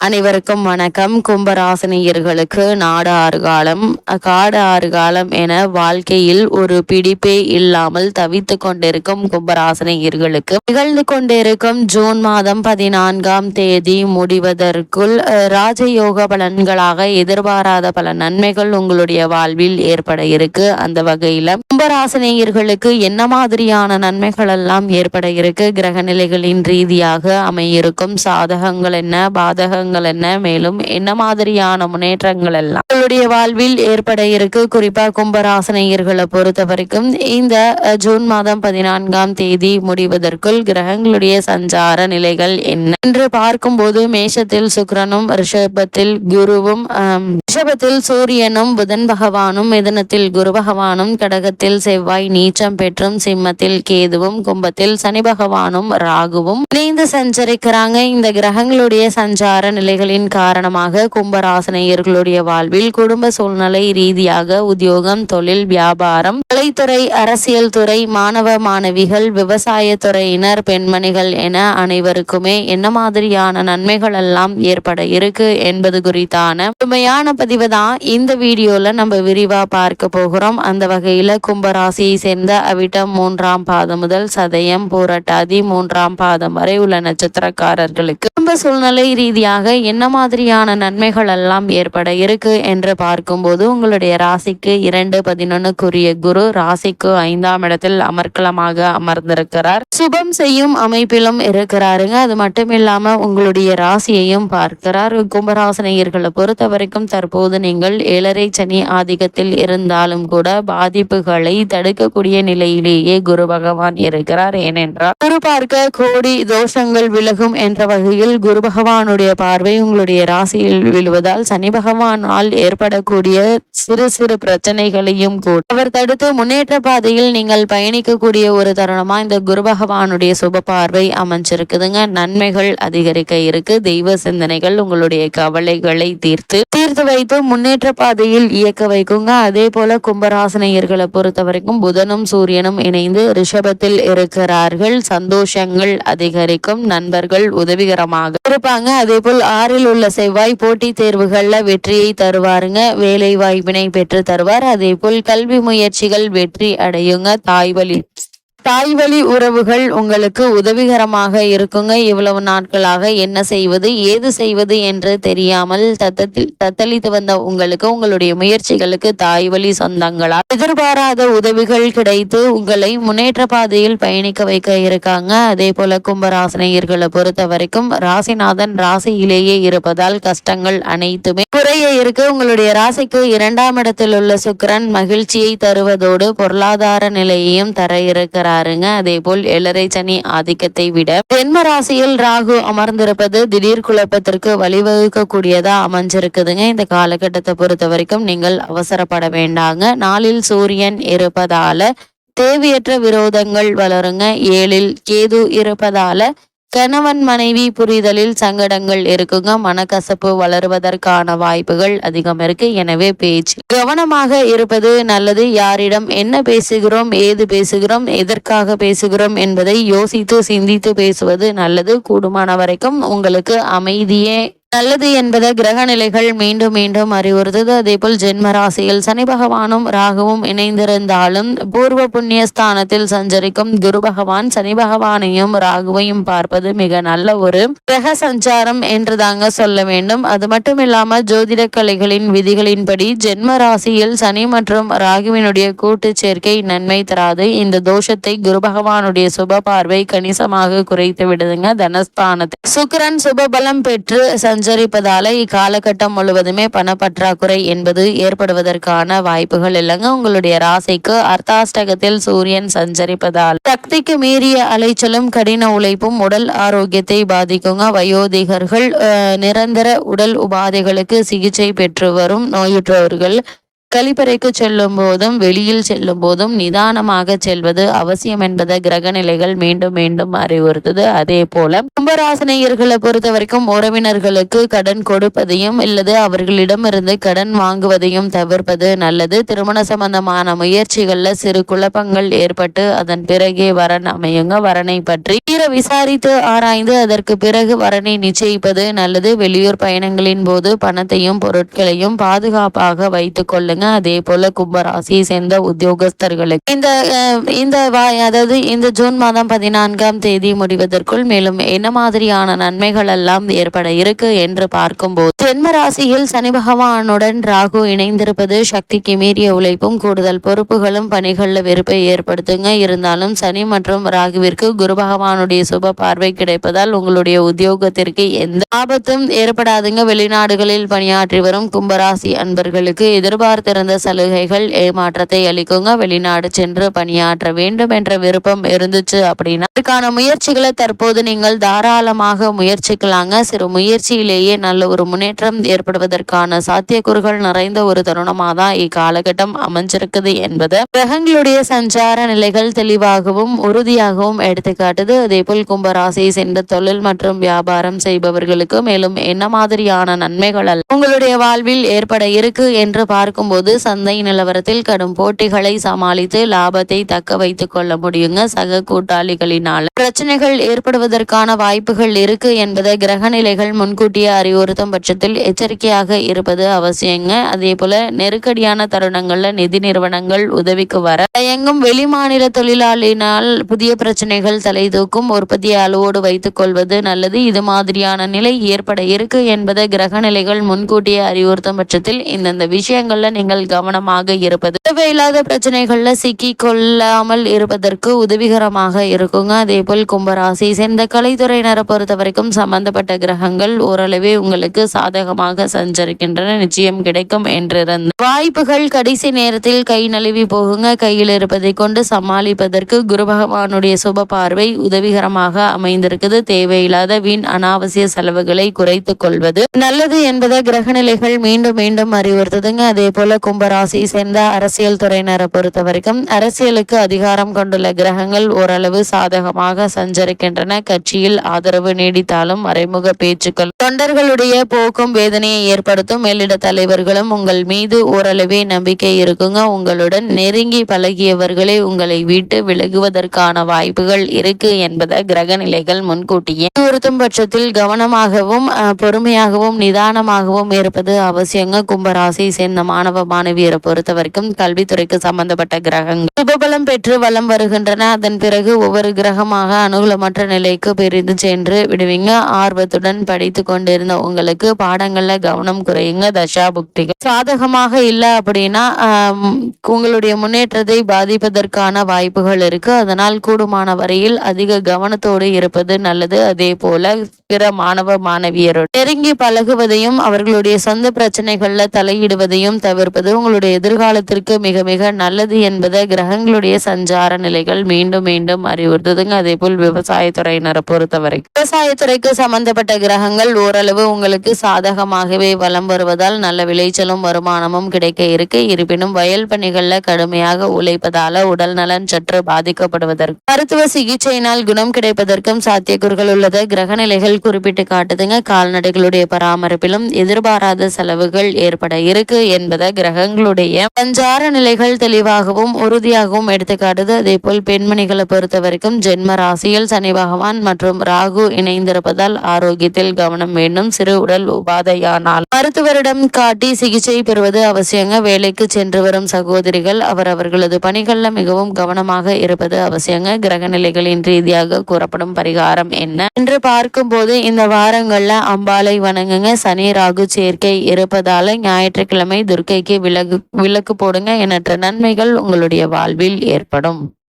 அனைவருக்கும் வணக்கம். கும்பராசினியர்களுக்கு நாடு ஆறு காலம் காடு ஆறு காலம் என வாழ்க்கையில் ஒரு பிடிப்பே இல்லாமல் தவித்து கொண்டிருக்கும் கும்பராசினியர்களுக்கு நிகழ்ந்து கொண்டிருக்கும் ஜூன் மாதம் பதினான்காம் தேதி முடிவதற்குள் ராஜயோக பலன்களாக எதிர்பாராத பல நன்மைகள் உங்களுடைய வாழ்வில் ஏற்பட இருக்கு. அந்த வகையில கும்பராசினியர்களுக்கு என்ன மாதிரியான நன்மைகள் எல்லாம் ஏற்பட இருக்கு? கிரக நிலைகளின் ரீதியாக அமையிருக்கும் சாதகங்கள் என்ன? பாதகங்கள் என்ன? மேலும் என்ன மாதிரியான முன்னேற்றங்கள் எல்லாம் உங்களுடைய வாழ்வில் ஏற்பட இருக்கு? குறிப்பா கும்பராசினியர்களை பொறுத்த வரைக்கும் இந்த ஜூன் மாதம் பதினான்காம் தேதி முடிவதற்குள் கிரகங்களுடைய சஞ்சார நிலைகள் என்ன? என்று பார்க்கும்போது மேஷத்தில் சுக்ரனும் ரிஷபத்தில் குருவும் ரிஷபத்தில் சூரியனும் புதன் பகவானும் மிதனத்தில் குரு பகவானும் கடகத்தில் செவ்வாய் நீச்சம் பெற்றும் சிம்மத்தில் கேதுவும் கும்பத்தில் சனி பகவானும் ராகுவும் இணைந்து சஞ்சரிக்கிறாங்க. இந்த கிரகங்களுடைய சஞ்சார நிலைகளின் காரணமாக கும்பராசனையர்களுடைய வாழ்வில் குடும்ப சூழ்நிலை ரீதியாக உத்தியோகம் தொழில் வியாபாரம் கலைத்துறை அரசியல் துறை மாணவ மாணவிகள் விவசாய துறையினர் பெண்மணிகள் என அனைவருக்குமே என்ன மாதிரியான நன்மைகள் எல்லாம் ஏற்பட இருக்கு என்பது குறித்தான உண்மையான பதிவு தான் இந்த வீடியோல நம்ம விரிவா பார்க்க போகிறோம். அந்த வகையில கும்பராசியை சேர்ந்த அவிட்டம் மூன்றாம் பாதம் முதல் சதயம் போராட்டாதி மூன்றாம் பாதம் வரை உள்ள நட்சத்திரக்காரர்களுக்கு குடும்ப சூழ்நிலை ரீதியாக என்ன மாதிரியான நன்மைகள் எல்லாம் ஏற்பட இருக்கு என்று பார்க்கும்போது உங்களுடைய ராசிக்கு இரண்டு பதினொன்னுக்குரிய குரு ராசிக்கு ஐந்தாம் இடத்தில் அமர்க்கலமாக அமர்ந்திருக்கிறார். சுபம் செய்யும் அமைப்பிலும் இருக்கிறாருங்க. அது மட்டும் இல்லாம உங்களுடைய ராசியையும் பார்க்கிறார். கும்பராசனையர்களை பொறுத்த வரைக்கும் தற்போது நீங்கள் ஏழரை சனி ஆதிக்கத்தில் இருந்தாலும் கூட பாதிப்புகளை தடுக்கக்கூடிய நிலையிலேயே குரு பகவான் இருக்கிறார். ஏனென்றால் குரு பார்க்க கோடி தோஷங்கள் விலகும் என்ற வகையில் குரு பகவானுடைய பார்வை உங்களுடைய ராசியில் விழுவதால் சனி பகவானால் ஏற்படக்கூடிய சிறு சிறு பிரச்சனைகளையும் கூட அவர் தடுத்து முன்னேற்ற பாதையில் நீங்கள் பயணிக்கக்கூடிய ஒரு தருணமா இந்த குரு பகவானுடைய சுப பார்வை அமைஞ்சிருக்குதுங்க. நன்மைகள் அதிகரிக்க இருக்கு. தெய்வ சிந்தனைகள் உங்களுடைய கவலைகளை தீர்த்து தீர்த்து வைத்து முன்னேற்ற பாதையில் இயக்க வைக்குங்க. அதே போல கும்பராசனையர்களை பொறுத்த வரைக்கும் புதனும் சூரியனும் இணைந்து ரிஷபத்தில் இருக்கிறார்கள். சந்தோஷங்கள் அதிகரிக்கும். நண்பர்கள் உதவிகரமாக இருப்பாங்க. அதே போல் ஆறில் உள்ள செவ்வாய் போட்டித் தேர்வுகள்ல வெற்றியை தருவாருங்க. வேலை வாய்ப்பினை பெற்று தருவார். அதே போல் கல்வி முயற்சிகள் வெற்றி அடையுங்க. தாய் வழி தாய் வழி உறவுகள் உங்களுக்கு உதவிகரமாக இருக்குங்க. இவ்வளவு நாட்களாக என்ன செய்வது ஏது செய்வது என்று தெரியாமல் தத்தத்தில் தத்தளித்து வந்த உங்களுக்கு உங்களுடைய முயற்சிகளுக்கு தாய் வழி சொந்தங்களால் எதிர்பாராத உதவிகள் கிடைத்து உங்களை முன்னேற்ற பாதையில் பயணிக்க வைக்க இருக்காங்க. அதே போல கும்பராசினியர்களை பொறுத்த வரைக்கும் ராசிநாதன் ராசியிலேயே இருப்பதால் கஷ்டங்கள் அனைத்துமே குறைய இருக்கு. உங்களுடைய ராசிக்கு இரண்டாம் இடத்தில் உள்ள சுக்கிரன் மகிழ்ச்சியை தருவதோடு பொருளாதார நிலையையும் தர இருக்கிறார். பாருங்க. அதே போல் ஏழரை சனி ஆதிக்கத்தை விட ஜென்ம ராசியில் ராகு அமர்ந்திருப்பது திடீர் குழப்பத்திற்கு வழிவகுக்க கூடியதா அமைஞ்சிருக்குதுங்க. இந்த காலகட்டத்தை பொறுத்த வரைக்கும் நீங்கள் அவசரப்பட வேண்டாங்க. நாளில் சூரியன் இருப்பதால தேவையற்ற விரோதங்கள் வளருங்க. ஏழில் கேது இருப்பதால கணவன் மனைவி புரிதலில் சங்கடங்கள் இருக்குங்க. மனக்கசப்பு வளருவதற்கான வாய்ப்புகள் அதிகம் இருக்கு. எனவே பேச்சு கவனமாக இருப்பது நல்லது. யாரிடம் என்ன பேசுகிறோம் ஏது பேசுகிறோம் எதற்காக பேசுகிறோம் என்பதை யோசித்து சிந்தித்து பேசுவது நல்லது. கூடுமான வரைக்கும் உங்களுக்கு அமைதியே நல்லது என்பதை கிரக நிலைகள் மீண்டும் மீண்டும் அறிவுறுத்தது. அதே போல் ஜென்ம ராசியில் சனி பகவானும் ராகுவும் இணைந்திருந்தாலும் பூர்வ புண்ணிய ஸ்தானத்தில் சஞ்சரிக்கும் குரு பகவான் சனி பகவானையும் ராகுவையும் பார்ப்பது மிக நல்ல ஒரு கிரக சஞ்சாரம் என்று தாங்க சொல்ல வேண்டும். அது மட்டும் இல்லாம ஜோதிட கலைகளின் விதிகளின்படி ஜென்ம ராசியில் சனி மற்றும் ராகுவினுடைய கூட்டு சேர்க்கை நன்மை தராது. இந்த தோஷத்தை குரு பகவானுடைய சுப பார்வை கணிசமாக குறைத்து விடுதுங்க. தனஸ்தானத்தை சுக்கிரன் சுபபலம் பெற்று சஞ்சரிப்பதால இக்காலகட்டம் முழுவதுமே பணப்பற்றாக்குறை என்பது ஏற்படுவதற்கான வாய்ப்புகள் இல்லைங்க. உங்களுடைய ராசிக்கு அர்த்தாஷ்டகத்தில் சூரியன் சஞ்சரிப்பதால். சக்திக்கு மீறிய அலைச்சலும் கடின உழைப்பும் உடல் ஆரோக்கியத்தை பாதிக்குங்க. வயோதிகர்கள் நிரந்தர உடல் உபாதைகளுக்கு சிகிச்சை பெற்று வரும் நோயுற்றவர்கள் கழிப்பறைக்கு செல்லும் போதும் வெளியில் செல்லும் போதும் நிதானமாக செல்வது அவசியம் என்பதை கிரக நிலைகள் மீண்டும் மீண்டும் அறிவுறுத்துது. அதே போல கும்பராசனையர்களை பொறுத்த வரைக்கும் உறவினர்களுக்கு கடன் கொடுப்பதையும் இல்லது அவர்களிடமிருந்து கடன் வாங்குவதையும் தவிர்ப்பது நல்லது. திருமண சம்பந்தமான முயற்சிகள்ல சிறு குழப்பங்கள் ஏற்பட்டு அதன் பிறகே வரன் அமையுங்க. வரனை பற்றி தீர விசாரித்து ஆராய்ந்து அதற்கு பிறகு வரனை நிச்சயிப்பது நல்லது. வெளியூர் பயணங்களின் போது பணத்தையும் பொருட்களையும் பாதுகாப்பாக வைத்துக் கொள்ளுங்க அதே போல கும்பராசியை சேர்ந்த உத்தியோகஸ்தர்களுக்கு இந்த இந்த அதாவது இந்த ஜூன் மாதம் பதினான்காம் தேதி முடிவதற்குள் மேலும் என்ன மாதிரியான நன்மைகள் எல்லாம் ஏற்பட இருக்கு என்று பார்க்கும்போது ஜென்ம ராசியில் சனி பகவானுடன் ராகு இணைந்திருப்பது சக்திக்கு மீறிய உழைப்பும் கூடுதல் பொறுப்புகளும் பணிகள்ல வெறுப்பை ஏற்படுத்துங்க. இருந்தாலும் சனி மற்றும் ராகுவிற்கு குரு பகவானுடைய சுப பார்வை கிடைப்பதால் உங்களுடைய உத்தியோகத்திற்கு எந்த ஆபத்தும் ஏற்படாதுங்க. வெளிநாடுகளில் பணியாற்றி வரும் கும்பராசி அன்பர்களுக்கு எதிர்பார்த்திருந்த சலுகைகள் ஏமாற்றத்தை அளிக்குங்க. வெளிநாடு சென்று பணியாற்ற வேண்டும் என்ற விருப்பம் இருந்துச்சு அப்படின்னா அதுக்கான முயற்சிகளை தற்போது நீங்கள் தாராளமாக முயற்சிக்கலாங்க. சிறு முயற்சியிலேயே நல்ல ஒரு முன்னேற்றம் ஏற்படுவதற்கான சாத்தியக்கூறுகள் நிறைந்த ஒரு தருணமாக தான் இக்காலகட்டம் அமைஞ்சிருக்குது என்பது கிரகங்களுடைய சஞ்சார நிலைகள் தெளிவாகவும் உறுதியாகவும் எடுத்துக்காட்டுது அதே போல் கும்பராசியை சென்ற தொழில் மற்றும் வியாபாரம் செய்பவர்களுக்கு மேலும் என்ன மாதிரியான நன்மைகள் உங்களுடைய வாழ்வில் ஏற்பட இருக்கு என்று பார்க்கும்போது சந்தை நிலவரத்தில் கடும் போட்டிகளை சமாளித்து லாபத்தை தக்க வைத்துக் கொள்ள முடியுங்க. சக கூட்டாளிகளினால் பிரச்சனைகள் ஏற்படுவதற்கான வாய்ப்புகள் இருக்கு என்பதை கிரக நிலைகள் முன்கூட்டியே அறிவுறுத்தும் பட்சத்தில் எச்சரிக்கையாக இருப்பது அவசியங்க. அதே போல நெருக்கடியான தருணங்கள்ல நிதி நிறுவனங்கள் உதவிக்கு வர எங்கும் வெளிமாநில தொழிலாளினால் புதிய பிரச்சனைகள் தலை தூக்கும். உற்பத்தியை அளவோடு வைத்துக் கொள்வது நல்லது. இது மாதிரியான நிலை ஏற்பட இருக்கு என்பதை கிரக நிலைகள் முன்கூட்டியே அறிவுறுத்தும் பட்சத்தில் இந்தந்த விஷயங்கள்ல நீங்கள் கவனமாக இருப்பது. தேவையில்லாத பிரச்சனைகள்ல சிக்கி கொள்ளாமல் இருப்பதற்கு உதவிகரமாக இருக்குங்க. அதே போல் கும்பராசி சேர்ந்த கலைத்துறையினரை பொறுத்த வரைக்கும் சம்பந்தப்பட்ட கிரகங்கள் ஓரளவே உங்களுக்கு சாதகமாக சஞ்சரிக்கின்றன. நிச்சயம் கிடைக்கும் என்றிருந்த. வாய்ப்புகள் கடைசி நேரத்தில் கை நழுவி போகுங்க. கையில் இருப்பதை கொண்டு சமாளிப்பதற்கு குரு பகவானுடைய சுப பார்வை உதவிகரமாக அமைந்திருக்குது. தேவையில்லாத வீண் அனாவசிய செலவுகளை குறைத்துக் கொள்வது நல்லது என்பதை கிரகநிலைகள் மீண்டும் மீண்டும் அறிவுறுத்துதுங்க. அதே போல கும்பராசி சேர்ந்த அரசியல் துறையினரை பொறுத்த வரைக்கும் அரசியலுக்கு அதிகாரம் கொண்டுள்ள கிரகங்கள் ஓரளவு சாதகமாக சஞ்சரிக்கின்றன. கட்சியில் ஆதரவு நீடித்தாலும் மறைமுக பேச்சுக்கள் தொண்டர்களுடைய போக்கும் வேதனையை ஏற்படுத்தும். மேலிட தலைவர்களும் உங்கள் மீது ஓரளவே நம்பிக்கை இருக்குங்க. உங்களுடன் நெருங்கி பழகியவர்களே உங்களை விட்டு விலகுவதற்கான வாய்ப்புகள் இருக்கு என்பதை கிரக நிலைகள் முன்கூட்டியே நிறுத்தும் பட்சத்தில் கவனமாகவும் பொறுமையாகவும் நிதானமாகவும் இருப்பது அவசியங்க. கும்பராசியை சேர்ந்த மாணவ மாணவியரை பொறுத்த வரைக்கும் கல்வித்துறைக்கு சம்பந்தப்பட்ட கிரகங்கள். சுபபலம் பெற்று வலம் வருகின்றன. அதன் பிறகு ஒவ்வொரு கிரகமாக அனுகூலமற்ற நிலைக்கு பிரிந்து சென்று விடுவீங்க. ஆர்வத்துடன் படித்து கொண்டிருந்த உங்களுக்கு பாடங்கள்ல கவனம் குறையுங்க. தசா புக்திகள் சாதகமாக இல்லை அப்படின்னா உங்களுடைய முன்னேற்றத்தை பாதிப்பதற்கான வாய்ப்புகள் இருக்கு. அதனால் கூடுமான வரையில் அதிக கவனத்தோடு இருப்பது நல்லது. அதே போல பிற மாணவ மாணவியரோடு. நெருங்கி பழகுவதையும் அவர்களுடைய சொந்த பிரச்சனைகள்ல தலையிடுவதையும் தவிர்ப்பது உங்களுடைய எதிர்காலத்திற்கு மிக மிக நல்லது என்பதை கிரகங்களுடைய சஞ்சார நிலைகள் மீண்டும் மீண்டும் அறிவுறுத்துதுங்க. அதே போல் விவசாயத்துறையினரை பொறுத்தவரை. விவசாயத்துறைக்கு சம்பந்தப்பட்ட கிரகங்கள் ஓரளவு உங்களுக்கு சாதகமாகவே வலம் வருவதால் நல்ல விளைச்சலும் வருமானமும் கிடைக்க இருக்கு. இருப்பினும் வயல் பணிகள்ல கடுமையாக உழைப்பதால உடல் நலன் சற்று பாதிக்கப்படுவதற்கு. மருத்துவ சிகிச்சையினால் குணம் கிடைப்பதற்கும் சாத்தியக்கூறுகள் கிரக நிலைகள் குறிப்பிட்டு காட்டுதுங்க. கால்நடைகளுடைய பராமரிப்பிலும் எதிர்பாராத செலவுகள் ஏற்பட இருக்கு என்பதை கிரகங்களுடைய சஞ்சார நிலைகள் தெளிவாகவும் உறுதியாகவும் எடுத்துக்காட்டுது. அதே போல் பெண்மணிகளை பொறுத்த வரைக்கும் ஜென்ம ராசியில் சனி பகவான் மற்றும் ராகு இணைந்திருப்பதால் ஆரோக்கியத்தில் கவனம் வேண்டும். சிறு உடல் உபாதையானால் மருத்துவரிடம் காட்டி சிகிச்சை பெறுவது அவசியங்க. வேலைக்கு சென்று வரும் சகோதரிகள் அவர் அவர்களது பணிகள்ல மிகவும் கவனமாக இருப்பது அவசியங்க. கிரக நிலைகளின் ரீதியாக கூறப்படும் பரிகாரம் என்ன என்று பார்க்கும்போது இந்த வாரங்கள்ல அம்பாலை வணங்குங்க. சனி ராகு சேர்க்கை இருப்பதால ஞாயிற்றுக்கிழமை துர்க்கைக்கு விலகு விளக்கு போடுங்க. எண்ணற்ற நன்மைகள் உங்களுடைய வாழ்வில் ஏற்படும்.